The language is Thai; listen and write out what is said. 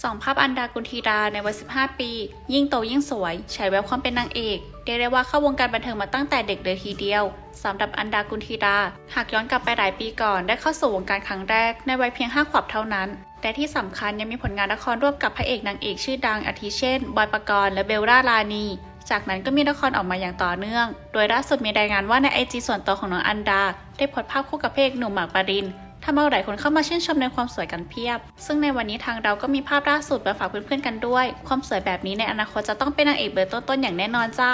สองภาพอันดากุลธีดาในวัย 15 ปี ยิ่งโตยิ่งสวยฉายแววความเป็นนางเอกเรียกได้ว่าเข้าวงการบันเทิงมาตั้งแต่เด็กเลยทีเดียวสำหรับอันดากุลธีดาหากย้อนกลับไปหลายปีก่อน ได้เข้าสู่วงการครั้งแรกในวัยเพียง 5 ขวบเท่านั้น แต่ที่สำคัญยังมีผลงานละครร่วมกับพระเอกนางเอกชื่อดังอาทิเช่น บอยปกรณ์และเบลล่าลานีจากนั้นก็มีละครออกมาอย่างต่อเนื่อง โดยล่าสุดมีรายงานว่าในไอจีส่วนตัวของน้องอันดา ได้โพสต์ภาพคู่กับพระเอกหนุ่มหมากปริน ทำเอาหลายคนเข้ามาชื่นชมในความสวยกันเพียบ ซึ่งในวันนี้ทางเราก็มีภาพล่าสุดมาฝากเพื่อนๆกันด้วย ความสวยแบบนี้ในอนาคตจะต้องเป็นนางเอกเบอร์ต้นๆอย่างแน่นอนจ้า